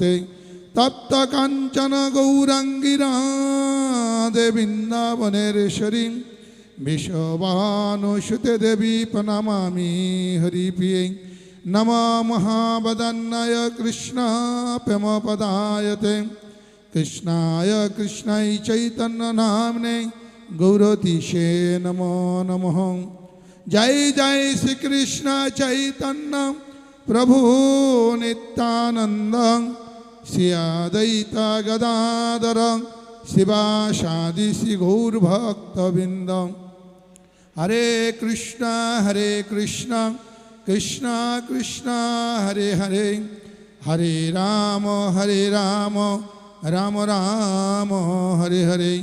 নমস্তুতে তপ্ত কাঞ্চন গৌরাঙ্গিরাধে বৃন্দাবনেশ্বরী বিশ্ববানুসুতে দেবী প্রণমামি হরিপ্রিয়ে। নম মহাবদন্নয় কৃষ্ণ প্রেমপদায়তে। কৃষ্ণায় কৃষ্ণাই চৈতন্য নামনে গৌরতীশে নমো নমঃ। জয় জয় শ্রীকৃষ্ণ চৈতন্য প্রভু নিত্যানন্দ। শ্রী গৌরভক্তবৃন্দ হরে কৃষ্ণ হরে কৃষ্ণ কৃষ্ণ কৃষ্ণ হরে হরে হরে রাম হরে রাম রাম রাম হরে হরে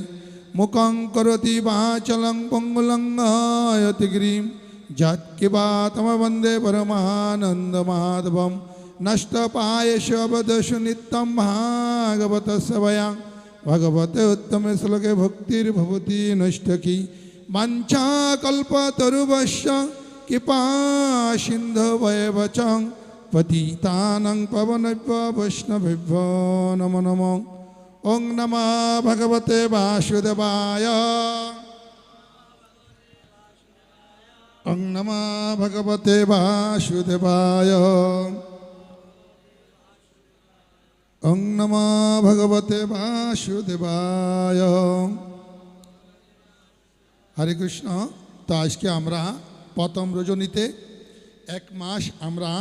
মুখং করতি বাচলং পঙ্গুলঙ্গয়তি গিরিম যৎকিবাতম বন্দে পরমানন্দমাধবম নষ্টপায়শবদশু সভয়া ভগবতে উত্তমে শ্লোকে ভক্তির্ভবতি নষ্টকি বাঞ্ছাকল্পতরুবশ্য কৃপা সিন্ধুভয়বচ পতিতানং পবনভ্য বৈষ্ণবেভ্য নম নম ওং নম ভগবতে বাসুদেবায় ওং নম ভগবতে বাসুদেবায় ওং নম ভগবতে বাসুদেবায়। হরে কৃষ্ণ। তো আজকে আমরা প্রথম রজনীতে এক মাস আমরা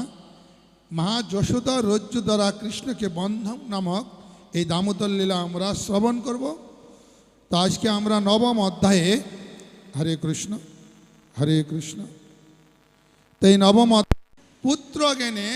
মা যশোদা রজ্জু দ্বারা কৃষ্ণকে বন্ধন নামক এই দামোদর লীলা আমরা শ্রবণ করব। তো আজকে আমরা নবম অধ্যায়ে হরে কৃষ্ণ হরে কৃষ্ণ। তো এই নবম পুত্র জ্ঞানে